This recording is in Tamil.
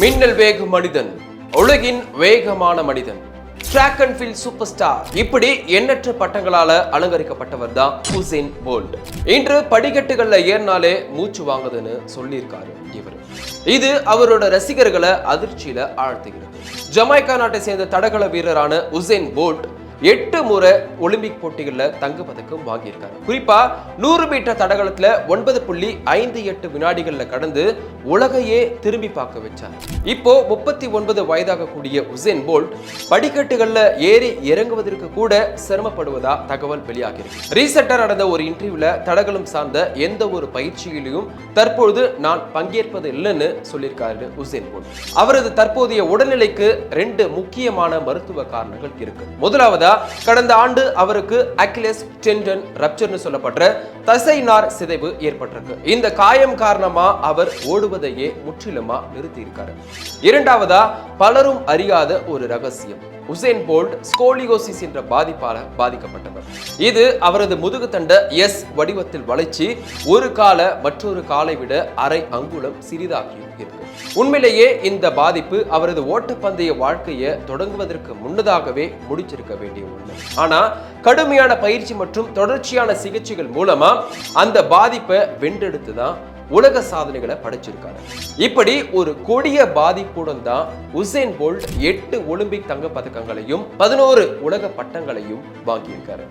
மின்னல் வேக மனிதன் உலகின் வேகமான மனிதன். Track and field super star இப்படி எண்ணற்ற பட்டங்களால அலங்கரிக்கப்பட்டவர் தான் ஹுசேன் போல்ட் இன்று படிக்கட்டுகள்ல ஏறினாலே மூச்சு வாங்குதுன்னு சொல்லியிருக்காரு இவர். இது அவரோட ரசிகர்களை அதிர்ச்சியில ஆழ்த்துகிறது. ஜமாய்கா நாட்டை சேர்ந்த தடகள வீரரான உசேன் போல்ட் எட்டு முறை ஒலிம்பிக் போட்டிகளில் தங்க பதக்கம் வாங்கியிருக்காரு. குறிப்பா நூறு மீட்டர் தடகளத்துல ஒன்பது புள்ளி ஐந்து எட்டு வினாடிகள்ல கடந்து உலகையே திரும்பி பார்க்க வச்சார். இப்போ முப்பத்தி ஒன்பது வயதாக கூடிய உசேன் போல்ட் படிக்கட்டுகள்ல ஏறி இறங்குவதற்கு கூட சிரமப்படுவதா தகவல் வெளியாகிறது ரீசெண்டா நடந்த ஒரு இன்டர்வியூல தடகளம் சார்ந்த எந்த ஒரு பயிற்சியிலையும் தற்பொழுது நான் பங்கேற்பது இல்லைன்னு சொல்லியிருக்காரு உசேன் போல்ட். அவரது தற்போதைய உடல்நிலைக்கு ரெண்டு முக்கியமான மருத்துவ காரணங்கள் இருக்கு. முதலாவது கடந்த ஆண்டு அவருக்கு அக்கிலஸ் டெண்டன் ரப்சர்னு சொல்லப்படுற தசை நார் சிதைவு ஏற்பட்டிருக்கு. இந்த காயம் காரணமா அவர் ஓடுவதையே முற்றிலுமா நிறுத்தி இருக்காரு இரண்டாவதா பலரும் அறியாத ஒரு ரகசியம். உசேன் போல்ட் ஸ்கோலியோசிஸ் என்ற பாதிப்பால பாதிக்கப்பட்டவர். இது அவரது முதுகுத்தண்ட எஸ் வடிவத்தில் வளைச்சி ஒரு கால மற்றொரு காலை விட அரை அங்குலம் சிறிதாகி இருக்கு. உண்மையிலேயே இந்த பாதிப்பு அவரது ஓட்டப்பந்தய வாழ்க்கையை தொடங்குவதற்கு முன்னதாகவே முடிச்சிருக்க வேண்டும். வேண்டிய ஒன்று ஆனால் கடுமையான பயிற்சி மற்றும் தொடர்ச்சியான சிகிச்சைகள் மூலமா அந்த பாதிப்பை வென்றெடுத்து தான் உலக சாதனைகளை படைச்சிருக்காரு. இப்படி ஒரு கொடிய பாதிப்புடன் தான் உசேன் போல்ட் எட்டு ஒலிம்பிக் தங்க பதக்கங்களையும் பதினோரு உலக பட்டங்களையும் வாங்கியிருக்காரு.